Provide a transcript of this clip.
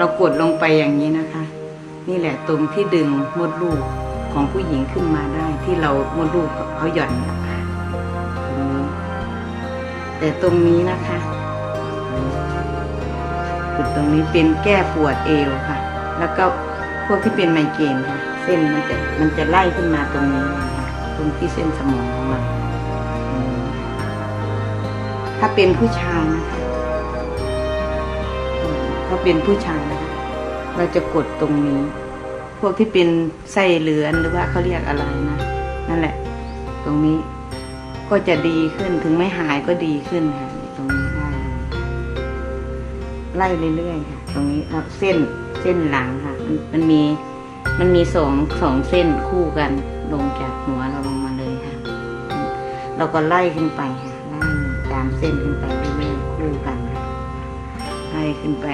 เรากดลงไปอย่างนี้นะคะ นี่แหละตรงที่ดึงมดลูกของผู้หญิงขึ้นมาได้ที่เรามดลูกเขาหย่อนนะคะตรงนี้แต่ตรงนี้นะคะจุดตรงนี้เป็นแก้ปวดเอวค่ะ แล้วก็พวกที่เป็นไมเกรนค่ะ เส้นมันจะมันจะไล่ขึ้นมาตรงนี้นะคะตรงที่เส้นสมองของเราถ้าเป็นผู้ชายนะคะ อืมถ้าเป็นผู้ชายนะคะเราจะกดตรงนี้ พวกที่เป็นไส้เลือนหรือว่าเขาเรียกอะไรนะ นั่นแหละ ตรงนี้ก็จะดีขึ้นถึงไม่หายก็ดีขึ้นค่ะตรงนี้ได้เลยไล่เรื่อยๆค่ะ ตรงนี้แล้วเส้นเส้นหลังค่ะมันมันมีมันมีสองสองเส้นคู่กันลงจากหัวเราลงมาเลยค่ะ เราก็ไล่ขึ้นไปค่ะไล่ตามเส้นขึ้นไปเรื่อยๆคู่กันค่ะไล่ขึ้นไป